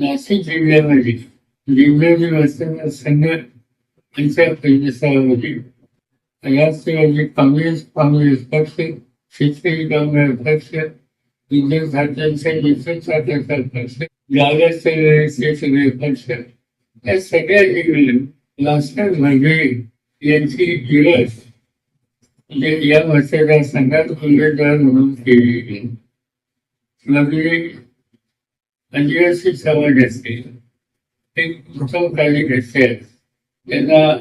नाशिक जिल्ह्यामध्ये जिल्ह्यातील वस्त्यांना संघ यांच्या परिसरामध्ये राष्ट्रवादी काँग्रेस काँग्रेस पक्ष शेतकरी कामगार पक्ष विद्युत खात्यांचा पक्ष सगळे पक्ष या सगळ्या ठिकाणी लास्टर भागरे यांची दिवस म्हणजे या मतदारसंघात उमेदवार म्हणून केली म्हणजे आदिवासी समाज असते एक उत्तम कार्यकर्ते आहेत त्यांना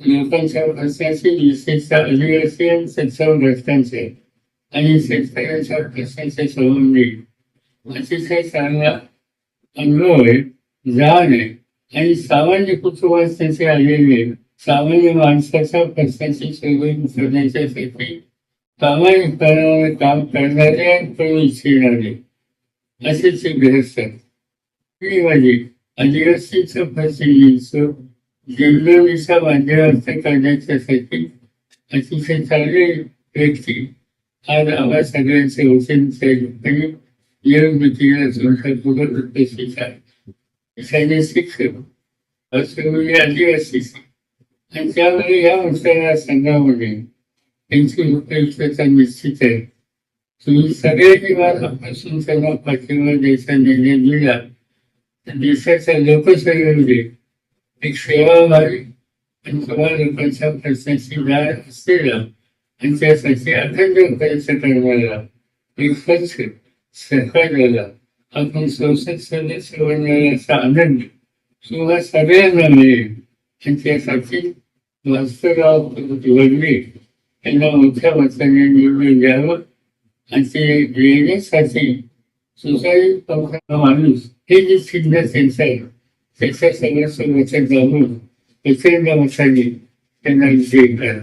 लोकांच्या प्रश्नाची विशेषतः आदिवासी आणि सक्षम रस्त्यांचे. आणि शेतकऱ्यांच्या प्रश्नाचे संबंधी अतिशय चांगला अनुभव आहे जाण आहे. आणि सामान्य कुटुंबात त्यांचे आलेले सामान्य माणसाच्या प्रश्नाची सोडवणूक करण्याच्यासाठी प्रामाणिकपणाने काम करणारे आणि करू इच्छिणारे असे ते ग्रस्त ही माझी आदिवासीचं प्रतिनिधित्व जंगलीच्या माध्यमार्थ करण्याच्यासाठी अतिशय चांगले व्यक्ती. आज आम्हा सगळ्यांचे वचन ठिकाणी निर्मितीला संसदपूर्वक उपस्थित आहे सैन्य शिक्षक असं म्हणजे आदिवासी. आणि त्यामुळे या मतदार संघामध्ये त्यांची उपयुक्तता निश्चित आहे. तुम्ही सगळ्यांनी माझ्यापासून त्यांना पाठिंबा द्यायचा निर्णय दिला तर देशाच्या लोकशाहीमध्ये एक सेवाभावी आणि सगळ्या लोकांच्या प्रश्नाची जाण असलेला आणि त्यासाठी अखंड प्रयत्न करणारा एक स्वच्छ सरकारला आपण संसद सदस्य बनवण्याचा आनंद किंवा सगळ्यांना मिळेल. आणि त्यासाठी वास्तवराव वडवे यांना मोठ्या मताने निवडून द्यावं. आणि ते येण्यासाठी सुसाईड पक्षाचा माणूस हे जे चिन्ह त्यांचं आहे त्याच्या सगळ्या सोबत जाऊन प्रचंड मताने त्यांना विजयी करा